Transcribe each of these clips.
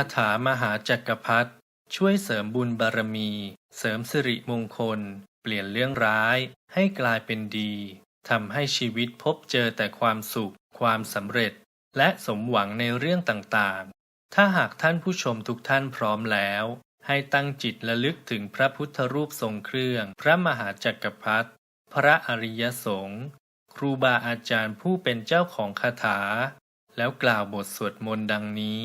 าถามหาจักรพรรดิช่วยเสริมบุญบารมี เสริมสิริมงคล เปลี่ยนเรื่องร้าย ให้กลายเป็นดีทำให้ชีวิตพบเจอแต่ความสุข ความสำเร็จ และสมหวังในเรื่องต่างๆ ถ้าหากท่านผู้ชมทุกท่านพร้อมแล้ว ให้ตั้งจิตระลึกถึงพระพุทธรูปทรงเครื่อง พระมหาจักรพรรดิพระอริยสงฆ์ครูบาอาจารย์ผู้เป็นเจ้าของคาถา แล้วกล่าวบทสวดมนต์ดังนี้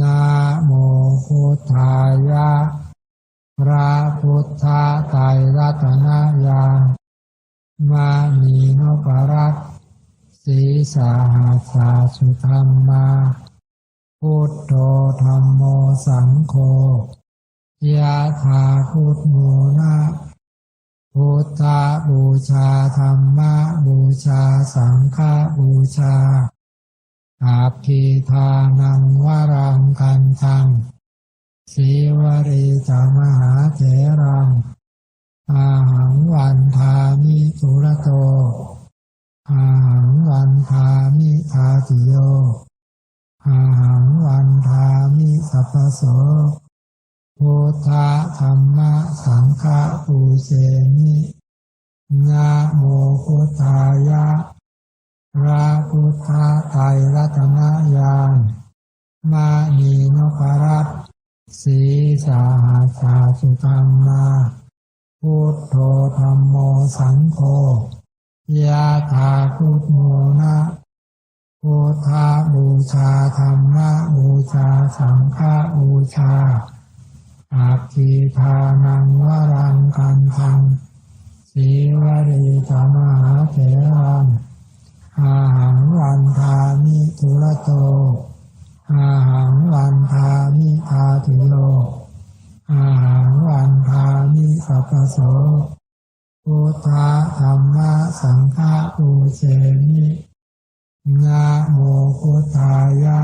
นะโมพุทธายะ พระพุทธไตรรัตนญามานีนพรัตน์สีสาหัสสาสุธรรมา พุทโธธรรมโมสังโฆยะถาพุทโมนะพุทธบูชาธรรมบูชาสังฆบูชา อาภิทานังวรังกันทังสีวรีจามหาเถรัง อาหังวันทามิสุรโต อาหังวันทามิทาติโย อาหังวันทามิสัพพโสพุทธธรรมะสังฆะปูเสมินะโมพุทธายะ พระพุทธไตรรัตนญาณมานีนพรัตสีสาหัสาสุธรรมาพุทโธธรรมโมสังโฆยะถาพุทโมนะพุทธบูชาธรรมบูชาสังฆบูชาอาภิทานังวรังกันทังสีวรีจามหาเถรัง อาหังวันทามิทุระโต อาหังวันทามิทาติโย อาหังวันทามิสัพพโสพุทธธรรมะสังฆะปูเชมินะโมพุทธายะ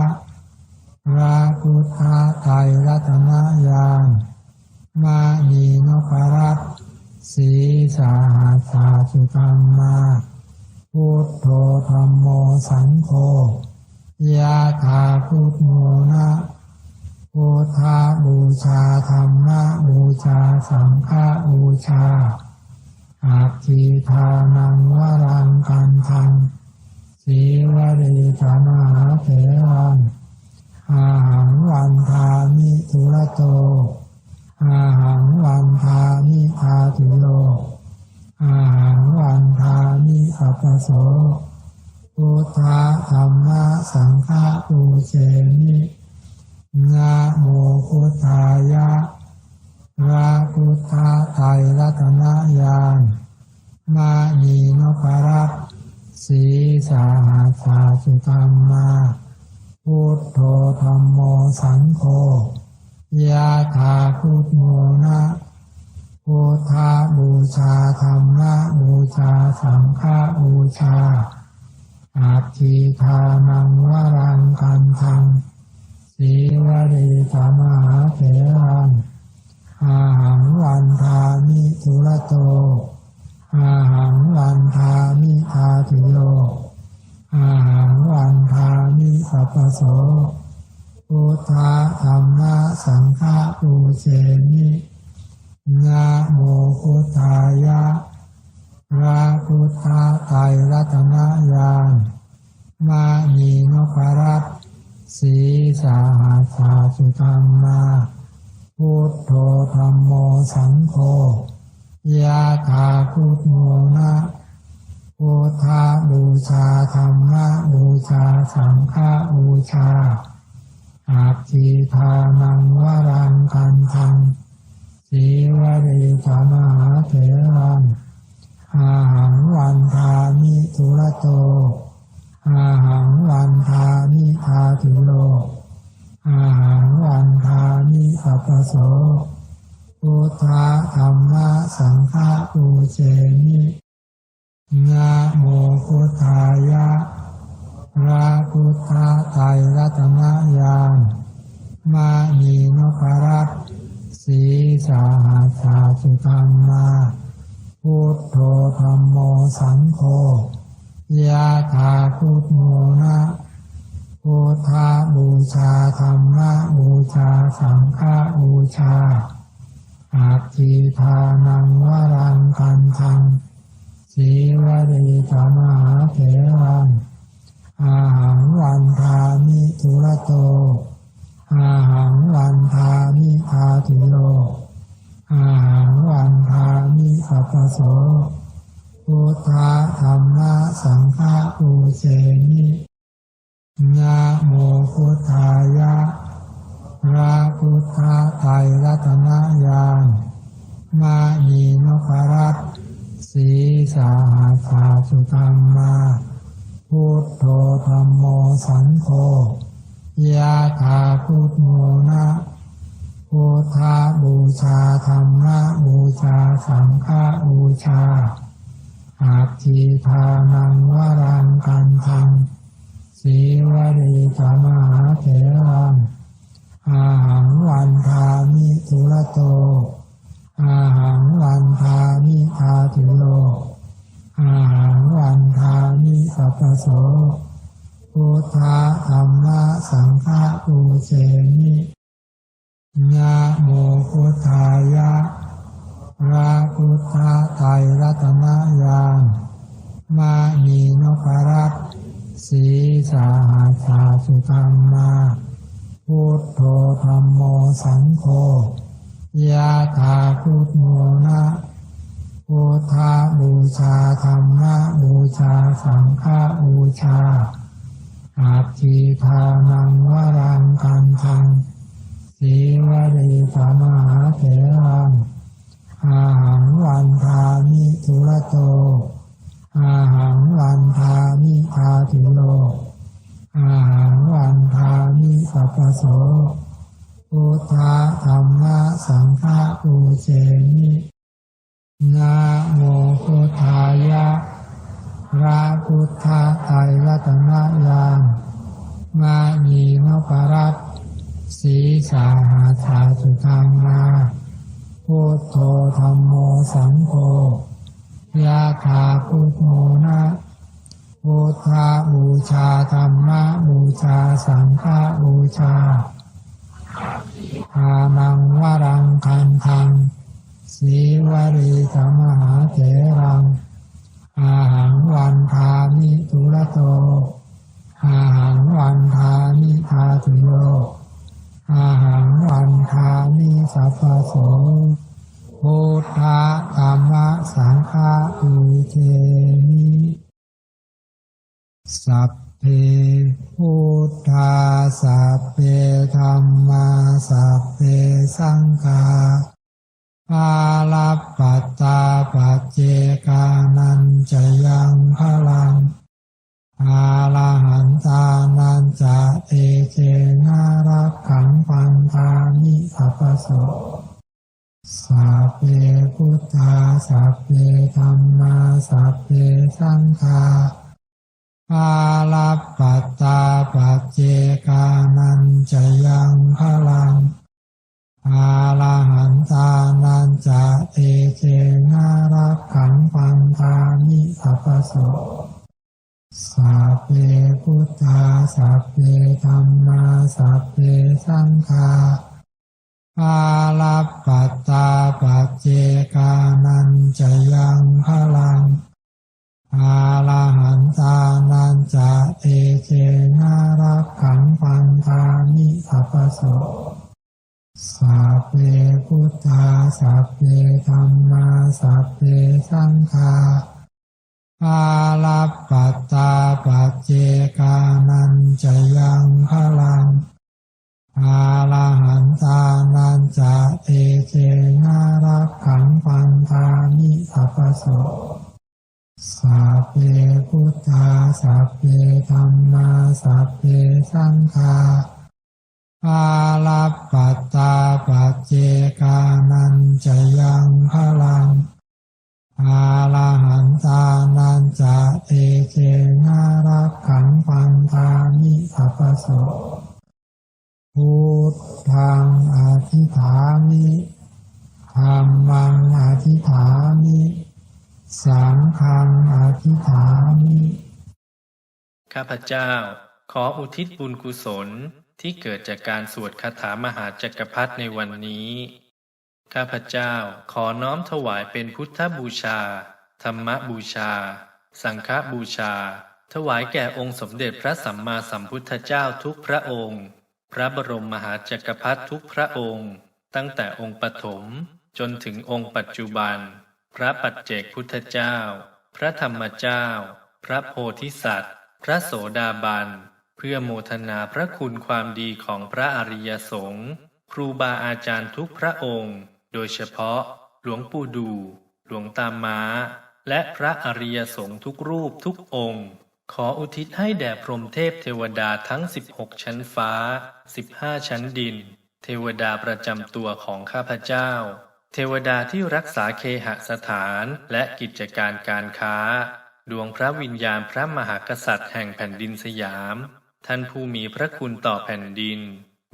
พระพุทธไตรรัตนญาณมานีนพรัตสีสาหัสสาสุธรรมา พุทโธธรรมโมสังโฆยะถาพุทโมนะพุทธบูชาธรรมะบูชาสังฆาบูชาอาภิทานังวรังกันทังสีวรีธรรมหาเถรังอาหังวันทามิทุระโต อาหังวันทามิทาติโล อาหัง มิสัพพโสพุทธธรรมะสังฆะปูเชมินะโมพุทธายะพระพุทธไตรรัตนญาณมานีนพรัตสีสาหัสสาสุธรรมาพุทโธธรรมโมสังโฆยะถาพุทโมนะ พุทธบูชาธรรมบูชาสังฆบูชาอาภิทานังวรังกันทังสีวรีธรรมหาเถรังอาหังวันทามิทุรโต อาหังวันทามิทาติโย อาหังวันทามิสัพพโสพุทธธรรมะสังฆะปูเชมิ นะโมพุทธายะพระพุทธไตรรัตนญาณมานีนพรัตน์สีสาหัสสาสุธรรมาพุทโธธรรมโมสังโฆยะถาพุทโมนะพุทธาบูชาธรรมะบูชาสังฆบูชาอาภิทานังวรังกันทัง สีวรีธรรมหาเถรังอาหังวันทามิทุระโต อาหังวันทามิทาติโล อาหังวันทามิสัพพโสโสพุทธะธรรมะสังฆะปูเชมินะโมพุทธายะพระพุทธไตรรัตนญาณมานีนพรัตน์ สีสาหาสาสุธรรมาพุทโธธรรมโมสังโฆยะถาพุทโมนะพุทธบูชาธรรมะบูชาสังฆบูชาอาทิทานังวรังคันทังสีวรีตมหาเถรังอาหังวันทามิทุระโต อาหังวันทามิอาทิโลอาหังวันทามิอัปโสพุทธธรรมะสังฆปูเชมินะโมพุทธายะพระพุทธไตรรัตนญาณมานีนพรัตสีสาหาสาสุธรรมา สีวรีกมหาเถรังอาหังวันทามิทุระโต อาหังวันทามิอาทิโล อาหังวันทามิสัพพโสพุทธธรรมสังฆปูเชมินะโมพุทธายะพระพุทธไตรรัตนญาณมานีนพรัตน์ สีสาหาสาสุธรรมาพุทโธธรรมโมสังโฆยะถาพุทโมนะพุทธบูชาธรรมะบูชาสังฆาบูชาอาทิทานังวรังกันทังสีวรีสมหาเถรังอาหังวันทามิทุระโตอาหังวันทามิอา ทิโลอาหังวันทามิสัพพโสพุทธธรรมะสังฆปูเชมินะโมพุทธายะพระพุทธไตรรัตนญาณมานีนปรัตสีสาหาสาสุธรรมาพุทโธธรรมโมสังโฆยะถาพุทโมนะ พุทธบูชาธรรมบูชาสังฆบูชาอานังวรังคันทังสีวรีธรรมหาเถรัง อาหังวันทามิทุระโต อาหังวันทามิทาตุโยอาหังวัน สัพเพพุทธาสัพเพธรรมาสัพเพสังฆาปาลปัตตาปัจเจกานันจะยังพลังอาลาหันตานันจะเอเจนารักขังปันตามิสัพโสสัพเพพุทธาสัพเพธรรมาสัพเพสังฆา ปาลปัตตาปัจเจกานันจะยังพลังอาลาหันตานันจะเอเจนารักขังปันธามิสัพพโสสัพเพพุทธาสัพเพธรรมาสัพเพสังฆาปาลปัตตาปัจเจกานันจะยังพลัง อาลาหันตานันจะเอเจนารักขังปันธามิสัพพโสสัพเพพุทธาสัพเพธรรมาสัพเพสังฆาปาลัปัตตาปัจเจกานันจะยังพลังอาลาหันตานันจะเอเจนารักขังปันธามิสัพพโสสัพเพ จาสัพเพธรรมาสัพเพสังฆาปาลปัตตาปเจกานันจะยังพลังอาลาหันตานันจะเอเจนารักขังปันตานิสัพโสพุทธังอธิฐานิธรรมังอธิฐานิ สังฆังอธิษฐามิข้าพเจ้า ขออุทิศบุญกุศลที่เกิดจากการสวดคาถามหาจักรพรรดิในวันนี้ ข้าพเจ้าขอน้อมถวายเป็นพุทธบูชา ธรรมบูชา สังฆบูชา ถวายแก่องค์สมเด็จพระสัมมาสัมพุทธเจ้าทุกพระองค์ พระบรมมหาจักรพรรดิทุกพระองค์ ตั้งแต่องค์ปฐมจนถึงองค์ปัจจุบัน พระปัจเจกพุทธเจ้า พระธรรมเจ้า พระโพธิสัตว์ พระโสดาบัน เพื่อโมทนาพระคุณความดีของพระอริยสงฆ์ครูบาอาจารย์ทุกพระองค์ โดยเฉพาะ หลวงปู่ดู หลวงตาม้า และพระอริยสงฆ์ทุกรูปทุกองค์ ขออุทิศให้แด่พรหมเทพเทวดาทั้ง 16 ชั้นฟ้า 15 ชั้นดิน เทวดาประจำตัวของข้าพเจ้า เทวดาที่รักษาเคหสถานและกิจการการค้า ดวงพระวิญญาณพระมหากษัตริย์แห่งแผ่นดินสยาม ท่านผู้มีพระคุณต่อแผ่นดิน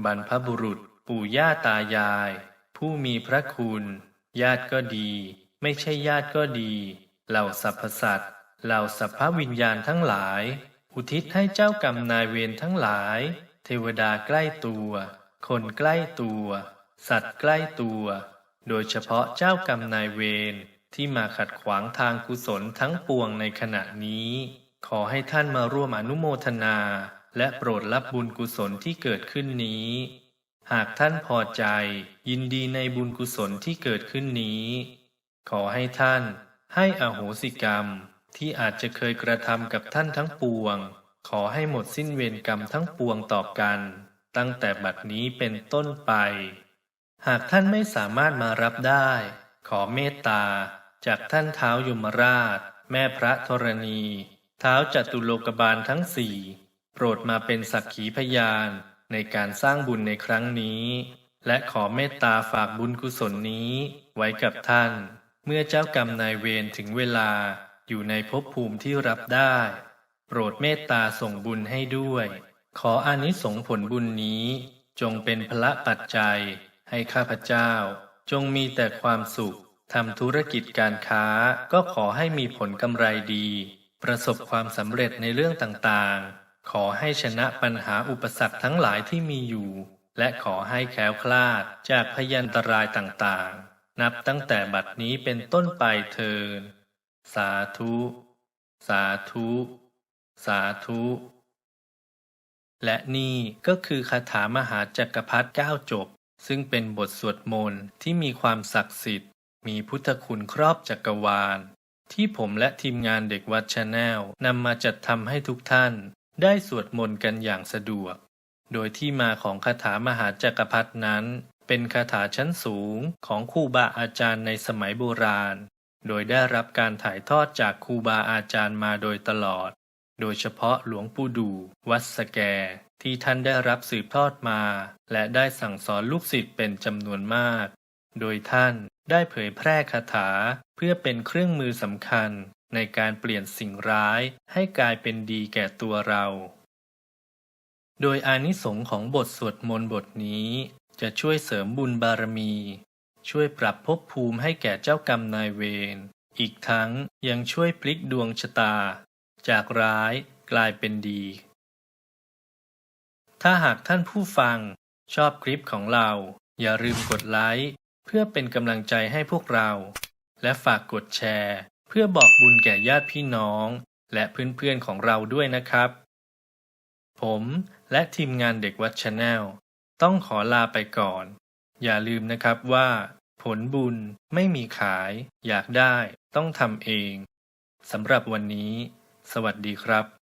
บรรพบุรุษ ปู่ย่าตายาย ผู้มีพระคุณ ญาติก็ดี ไม่ใช่ญาติก็ดี เหล่าสรรพสัตว์เหล่าสัพพวิญญาณทั้งหลาย อุทิศให้เจ้ากรรมนายเวรทั้งหลาย เทวดาใกล้ตัว คนใกล้ตัว สัตว์ใกล้ตัว โดยเฉพาะเจ้ากรรมนายเวรที่มาขัดขวางทางกุศลทั้งปวงในขณะนี้ ขอให้ท่านมาร่วมอนุโมทนา และโปรดรับบุญกุศลที่เกิดขึ้นนี้ หากท่านพอใจ ยินดีในบุญกุศลที่เกิดขึ้นนี้ ขอให้ท่านให้อโหสิกรรมที่อาจจะเคยกระทำกับท่านทั้งปวง ขอให้หมดสิ้นเวรกรรมทั้งปวงต่อกัน ตั้งแต่บัดนี้เป็นต้นไป หากท่านไม่สามารถมารับได้ ขอเมตตา จากท่านเท้ายมราช แม่พระธรณี เท้าจัตุโลกบาลทั้งสี่โปรดมาเป็นสักขีพยานในการสร้างบุญในครั้งนี้ และขอเมตตาฝากบุญกุศลนี้ ไว้กับท่าน เมื่อเจ้ากรรมนายเวรถึงเวลาอยู่ในภพภูมิที่รับได้ โปรดเมตตาส่งบุญให้ด้วย ขออานิสงส์ผลบุญนี้ จงเป็นพละปัจจัย ให้ข้าพเจ้า จงมีแต่ความสุขทำธุรกิจการค้าก็ขอให้มีผลกำไรดี ประสบความสำเร็จในเรื่องต่างๆ ขอให้ชนะปัญหาอุปสรรคทั้งหลายที่มีอยู่ และขอให้แคล้วคลาดจากพยันตรายต่างๆ นับตั้งแต่บัดนี้เป็นต้นไปเทินสาธุ สาธุ สาธุ และนี่ก็คือคาถามหาจักรพรรดิเก้าจบ ซึ่งเป็นบทสวดมนต์ที่มีความศักดิ์สิทธิ์ มีพุทธคุณครอบจักรวาล ที่ผมและทีมงานเด็กวัดชาแนลนำมาจัดทำให้ทุกท่าน ได้สวดมนต์กันอย่างสะดวก โดยที่มาของคาถามหาจักรพรรดนั้น เป็นคาถาชั้นสูงของครูบาอาจารย์ในสมัยโบราณ โดยได้รับการถ่ายทอดจากครูบาอาจารย์มาโดยตลอด โดยเฉพาะหลวงปู่ดู วัดสแก ที่ท่านได้รับสืบทอดมา และได้สั่งสอนลูกศิษย์เป็นจำนวนมาก โดยท่านได้เผยแพร่คาถาเพื่อเป็นเครื่องมือสำคัญในการเปลี่ยนสิ่งร้ายให้กลายเป็นดีแก่ตัวเรา โดยอานิสงส์ของบทสวดมนต์บทนี้จะช่วยเสริมบุญบารมี ช่วยปรับภพภูมิให้แก่เจ้ากรรมนายเวร อีกทั้งยังช่วยพลิกดวงชะตา จากร้ายกลายเป็นดี ถ้าหากท่านผู้ฟังชอบคลิปของเรา อย่าลืมกดไลค์เพื่อเป็นกำลังใจให้พวกเรา และฝากกดแชร์ เพื่อบอกบุญแก่ญาติพี่น้อง และเพื่อนๆของเราด้วยนะครับ ผมและทีมงานเด็กวัดชาแนลต้องขอลาไปก่อน อย่าลืมนะครับว่า ผลบุญไม่มีขาย อยากได้ต้องทำเองสำหรับวันนี้ สวัสดีครับ